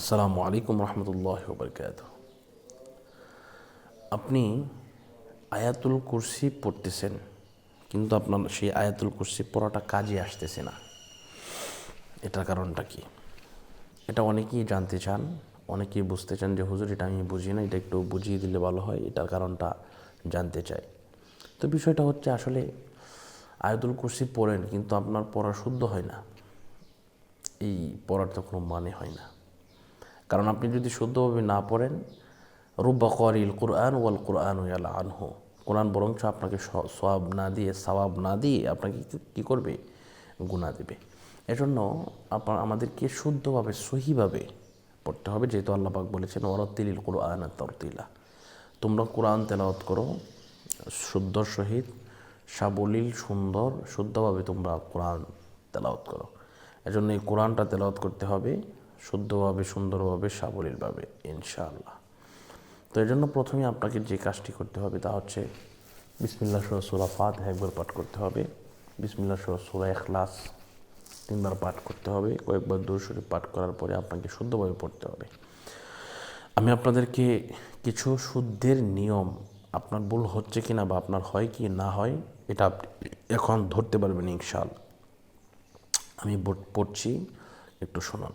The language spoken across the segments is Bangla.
আসসালামু আলাইকুম রহমতুল্লাহ বরকাত আপনি আয়াতুল কুরসি পড়তেছেন, কিন্তু আপনার সেই আয়াতুল কুরসি পড়াটা কাজে আসতেছে না। এটার কারণটা কি? এটা অনেকেই জানতে চান, অনেকেই বুঝতে চান যে, হুজুর, এটা আমি বুঝি না, এটা একটু বুঝিয়ে দিলে ভালো হয়। এটার কারণটা জানতে চাই। তো বিষয়টা হচ্ছে আসলে আয়াতুল কুরসি পড়েন, কিন্তু আপনার পড়া শুদ্ধ হয় না। এই পড়ার তো কোনো মানে হয় না। কারণ আপনি যদি শুদ্ধভাবে না পড়েন, রুব্বা করিল কোরআন ওয়াল কোরআন ওয়াল আনহু। কোরআন বরঞ্চ আপনাকে সওয়াব না দিয়ে, সওয়াব না দিয়ে আপনাকে কী করবে? গুণা দেবে। এজন্য আপনার আমাদেরকে শুদ্ধভাবে, সহিভাবে পড়তে হবে। যেহেতু আল্লাপাক বলেছেন ওরতিলিল কোরআন তরতিলা। তোমরা কোরআন তেলাওয়াত করো, শুদ্ধ, সহিত, সাবলীল, সুন্দর, শুদ্ধভাবে তোমরা কোরআন তেলাওয়াত করো। এজন্য এই কোরআনটা তেলাওয়াত করতে হবে। শুদ্ধভাবে, সুন্দরভাবে, সাবলীলভাবে, ইনশাআল্লাহ। তো এই জন্য প্রথমে আপনাকে যে কাজটি করতে হবে তা হচ্ছে বিসমিল্লা সুরা ফাত একবার পাঠ করতে হবে। বিসমিল্লা সহ সুরা এখলাস তিনবার পাঠ করতে হবে কয়েকবার দূর শরীফ পাঠ করার পরে আপনাকে শুদ্ধভাবে পড়তে হবে। আমি আপনাদেরকে কিছু শুদ্ধের নিয়ম, আপনার ভুল হচ্ছে কি না বা আপনার হয় কি না হয়, এটা আপনি এখন ধরতে পারবেন ইনশাল আমি পড়ছি, একটু শুনুন।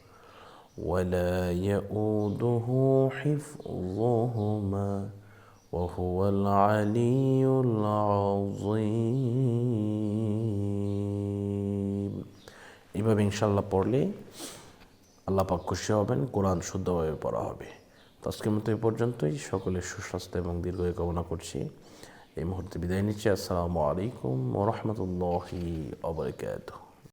ولا يؤوده حفظهما وهو العلي العظيم এভাবে ইনশাল্লাহ পড়লে আল্লাহ পাক খুশি হবেন কোরআন শুদ্ধভাবে পড়া হবে তো আজকের মতো এই পর্যন্তই সকলের সুস্বাস্থ্য এবং দীর্ঘায়ু কামনা করছি এই মুহূর্তে বিদায় নিচ্ছি আসসালামু আলাইকুম ওরহমতুল্লাহি অবরকাত